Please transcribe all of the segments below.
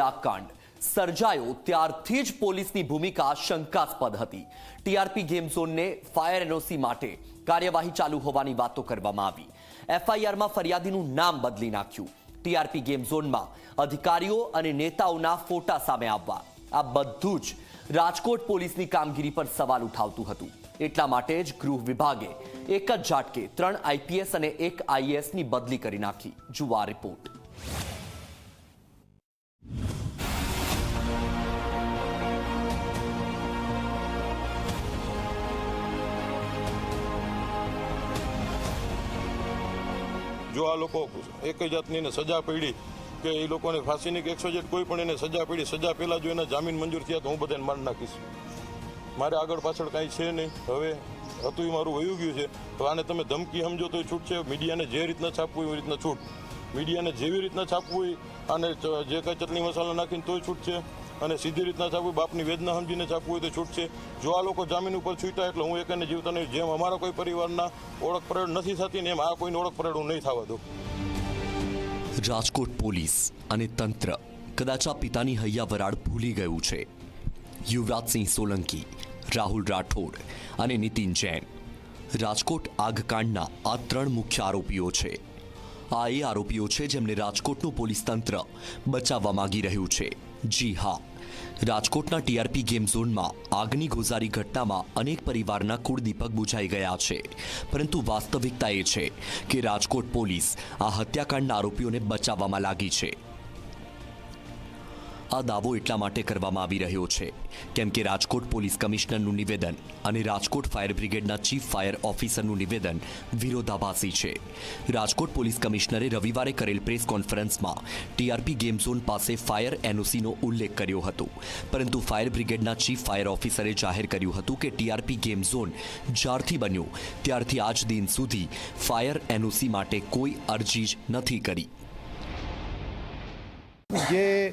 કાંડ સર્જાયો ત્યારથી જ પોલીસની ભૂમિકા શંકાસ્પદ હતી. ટીઆરપી ગેમ ઝોનને ફાયર એનઓસી માટે કાર્યવાહી ચાલુ હોવાની વાતો કરવામાં આવી. એફઆઈઆરમાં ફરિયાદીનું નામ બદલી નાખ્યું. ટીઆરપી ગેમ ઝોનમાં અધિકારીઓ અને નેતાઓના ફોટા સામે આવવા. આ બધું જ રાજકોટ પોલીસની કામગીરી પર સવાલ ઉઠાવતું હતું. એટલા માટે જ ગૃહ વિભાગે એક જ ઝાટકે ત્રણ આઈપીએસ અને એક આઈએએસની બદલી કરી નાખી. આ રિપોર્ટ. જો આ લોકો એક જાતની સજા પડી કે એ લોકોને ફાંસીની કે એકસો જેટ કોઈ પણ એને સજા પડી, સજા પહેલાં જો એના જામીન મંજૂર થયા તો હું બધાને મારી નાખીશ. મારે આગળ પાછળ કાંઈ છે નહીં. હવે હતું એ મારું વયું ગયું છે. તો આને તમે ધમકી સમજો તો છૂટ છે. મીડિયાને જે રીતના છાપવું એવી રીતના છૂટ. મીડિયાને જેવી રીતના છાપવું હોય અને જે કાંઈ ચટણી મસાલા નાખીને તોય છૂટ છે. અને સીધી રીતના છાપવી બાપની વેદના સમજીને છાપવું હોય તો છૂટ છે. જો આ લોકો જામીન ઉપર છૂટ્યા એટલે હું એકને જીવતા નહીં. જેમ અમારા કોઈ પરિવારના ઓળખ પરેડ નથી થતી ને એમ આ કોઈને ઓળખ પરેડ હું નહીં થવા દઉં. રાજકોટ પોલીસ અને તંત્ર કદાચ આ પિતાની હૈયા વરાળ ભૂલી ગયું છે. યુવરાજસિંહ સોલંકી, રાહુલ રાઠોડ અને નીતિન જૈન. રાજકોટ આગકાંડના આ ત્રણ મુખ્ય આરોપીઓ છે. આ એ આરોપીઓ છે જેમને રાજકોટનું પોલીસ તંત્ર બચાવવા માંગી રહ્યું છે. જી હા. રાજકોટના ટીઆરપી ગેમ ઝોનમાં આગની ગોઝારી ઘટનામાં અનેક પરિવારના કુળદીપક બુઝાઈ ગયા છે. પરંતુ વાસ્તવિકતા એ છે કે રાજકોટ પોલીસ આ હત્યાકાંડના આરોપીઓને બચાવવામાં લાગી છે. આ દાવો એટલા માટે કરવામાં આવી રહ્યો છે, કેમ કે રાજકોટ પોલીસ કમિશનરનું નિવેદન અને રાજકોટ ફાયર બ્રિગેડના ચીફ ફાયર ઓફિસરનું નિવેદન વિરોધાભાસી છે. રાજકોટ પોલીસ કમિશનરે રવિવારે કરેલ પ્રેસ કોન્ફરન્સમાં ટીઆરપી ગેમ ઝોન પાસે ફાયર એનઓસીનો ઉલ્લેખ કર્યો હતો. પરંતુ ફાયર બ્રિગેડના ચીફ ફાયર ઓફિસરે જાહેર કર્યું હતું કે ટીઆરપી ગેમ ઝોન જ્યારથી બન્યો, ત્યારથી આજ દિન સુધી ફાયર એનઓસી માટે કોઈ અરજી જ નથી કરી. જે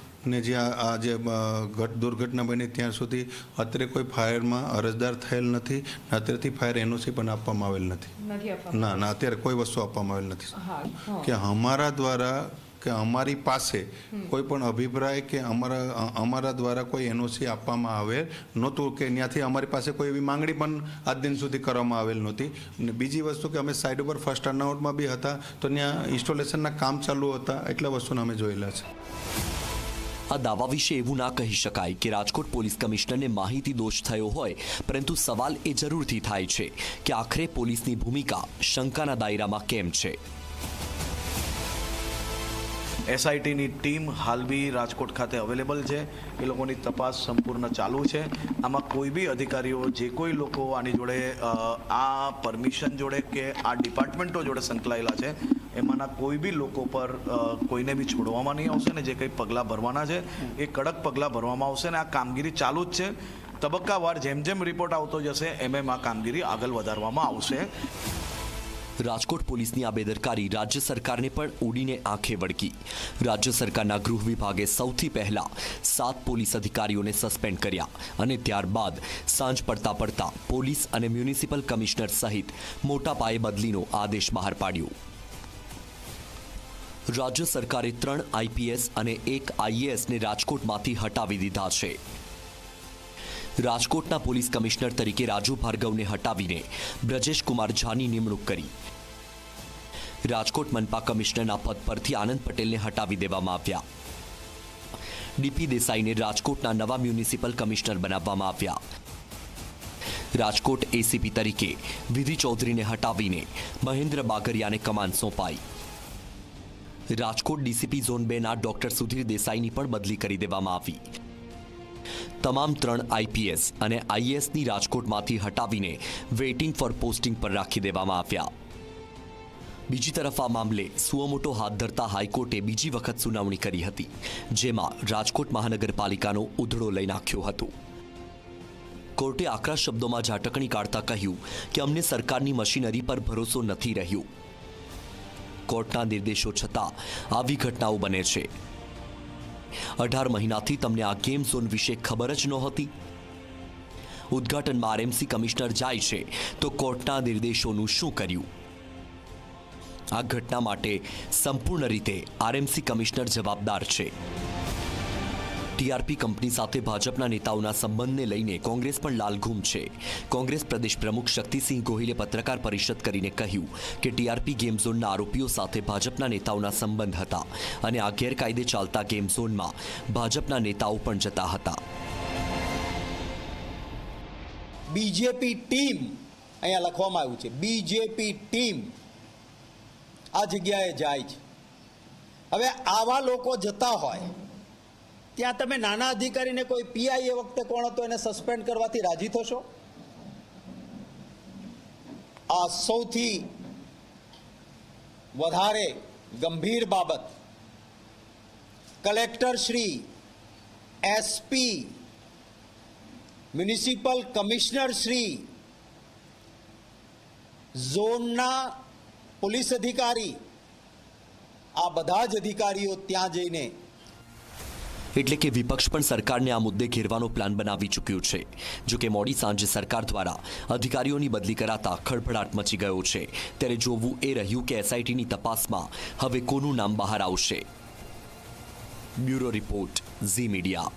ને જ્યાં આ જે ઘટ દુર્ઘટના બની ત્યાં સુધી અત્યારે કોઈ ફાયરમાં અરજદાર થયેલ નથી અત્યારથી ફાયર એનઓસી પણ આપવામાં આવેલ નથી. ના ના અત્યારે કોઈ વસ્તુ આપવામાં આવેલ નથી. કે અમારા દ્વારા કે અમારી પાસે કોઈ પણ અભિપ્રાય કે અમારા અમારા દ્વારા કોઈ એનઓસી આપવામાં આવેલ નહોતું કે ત્યાંથી અમારી પાસે કોઈ એવી માંગણી પણ આજ દિન સુધી કરવામાં આવેલ નહોતી. ને બીજી વસ્તુ કે અમે સાઈડ ઉપર ફર્સ્ટ ટર્નઆઉટમાં બી હતા તો ત્યાં ઇન્સ્ટોલેશનના કામ ચાલુ હતા એટલા વસ્તુને અમે જોયેલા છે. આ દાવા વિશે એવું ના કહી શકાય કે રાજકોટ પોલીસ કમિશનરને માહિતી દોષ થયો હોય, પરંતુ સવાલ એ જરૂરથી થાય છે કે આખરે પોલીસની ભૂમિકા શંકાના દાયરામાં કેમ છે? એસઆઈટીની ટીમ હાલ બી રાજકોટ ખાતે અવેલેબલ છે. એ લોકોની તપાસ સંપૂર્ણ ચાલુ છે. આમાં કોઈ બી અધિકારીઓ, જે કોઈ લોકો આની જોડે આ પરમિશન જોડે કે આ ડિપાર્ટમેન્ટો જોડે સંકળાયેલા છે, એમાંના કોઈ બી લોકો પર કોઈને બી છોડવામાં નહીં આવશે ને જે કંઈ પગલાં ભરવાના છે, એ કડક પગલાં ભરવામાં આવશે ને આ કામગીરી ચાલુ જ છે. તબક્કાવાર જેમ જેમ રિપોર્ટ આવતો જશે, એમ એમ આ કામગીરી આગળ વધારવામાં આવશે. રાજકોટ પોલીસની આ બેદરકારી રાજ્ય સરકારને પણ ઉડીને આંખે વળગી. રાજ્ય સરકારના ગૃહ વિભાગે સૌથી પહેલા સાત પોલીસ અધિકારીઓને સસ્પેન્ડ કર્યા અને ત્યારબાદ સાંજ પડતા પડતા પોલીસ અને મ્યુનિસિપલ કમિશનર સહિત મોટા પાયે બદલીનો આદેશ બહાર પાડ્યો. રાજ્ય સરકારે ત્રણ આઈપીએસ અને એક આઈએએસને રાજકોટમાંથી હટાવી દીધા છે. રાજકોટના પોલીસ કમિશનર તરીકે રાજુ ભાર્ગવને હટાવીને બ્રજેશ કુમાર ઝાની નિમણૂક કરી. રાજકોટ મનપા કમિશનરના પદ પરથી આનંદ પટેલને હટાવી દેવામાં આવ્યા. ડીપી દેસાઈને રાજકોટના નવા મ્યુનિસિપલ કમિશનર બનાવવામાં આવ્યા. રાજકોટ એસીપી તરીકે વિધિ ચૌધરીને હટાવીને મહેન્દ્ર બાગરિયાને કમાન સોંપાઈ. રાજકોટ ડીસીપી ઝોન બેના ડોક્ટર સુધીર દેસાઈની પણ બદલી કરી દેવામાં આવી. તમામ ત્રણ આઈપીએસ અને આઈએએસની રાજકોટમાંથી હટાવીને વેઇટિંગ ફોર પોસ્ટિંગ પર રાખી દેવામાં આવ્યા. બીજી તરફ આ મામલે સુઓમોટો હાથ ધરતા હાઈકોર્ટે બીજી વખત સુનાવણી કરી હતી, જેમાં રાજકોટ મહાનગરપાલિકાનો ઉધડો લઈ નાખ્યો હતો. કોર્ટે આકરા શબ્દોમાં ઝાટકણી કાઢતા કહ્યું કે અમને સરકારની મશીનરી પર ભરોસો નથી રહ્યો. કોર્ટના નિર્દેશો છતાં આવી ઘટનાઓ બને છે. અઢાર મહિનાથી તમને આ ગેમ ઝોન વિશે ખબર જ નહોતી. ઉદ્ઘાટનમાં આરએમસી કમિશનર જાય છે, તો કોર્ટના નિર્દેશોનું શું કર્યું? આ ઘટના માટે સંપૂર્ણ રીતે આરએમસી કમિશનર જવાબદાર છે. ટીઆરપી કંપની સાથે ભાજપના નેતાઓના સંબંધને લઈને કોંગ્રેસ પણ લાલઘૂમ છે. કોંગ્રેસ પ્રદેશ પ્રમુખ શક્તિસિંહ ગોહિલે પત્રકાર પરિષદ કરીને કહ્યું કે ટીઆરપી ગેમ ઝોનના આરોપીઓ સાથે ભાજપના નેતાઓના સંબંધ હતા અને આ ગેરકાયદે ચાલતા ગેમ ઝોનમાં ભાજપના નેતાઓ પણ જતા હતા. બીજેપી ટીમ અહીંયા લખવામાં આવ્યું છે. બીજેપી ટીમ આ જગ્યાએ જાય છે. હવે આવા લોકો જતા હોય ત્યાં તમે નાના અધિકારીને કોઈ પીઆઈ એ વખતે કોણ હતો એને સસ્પેન્ડ કરવાથી રાજી થશો? આ સૌથી વધારે ગંભીર બાબત. Collector Shri SP municipal commissioner Shri, ઝોનના પોલીસ અધિકારી, આ બધા જ અધિકારીઓ ત્યાં જઈને એટલે કે વિપક્ષ પણ સરકારને આ મુદ્દે ઘેરવાનો પ્લાન બનાવી ચૂક્યું છે. જો કે મોડી સાંજે સરકાર દ્વારા અધિકારીઓની બદલી કરાતા ખળભળાટ મચી ગયો છે. ત્યારે જોવું એ રહ્યું કે એસઆઈટીની તપાસમાં હવે કોનું નામ બહાર આવશે. Bureau report, Zee Media.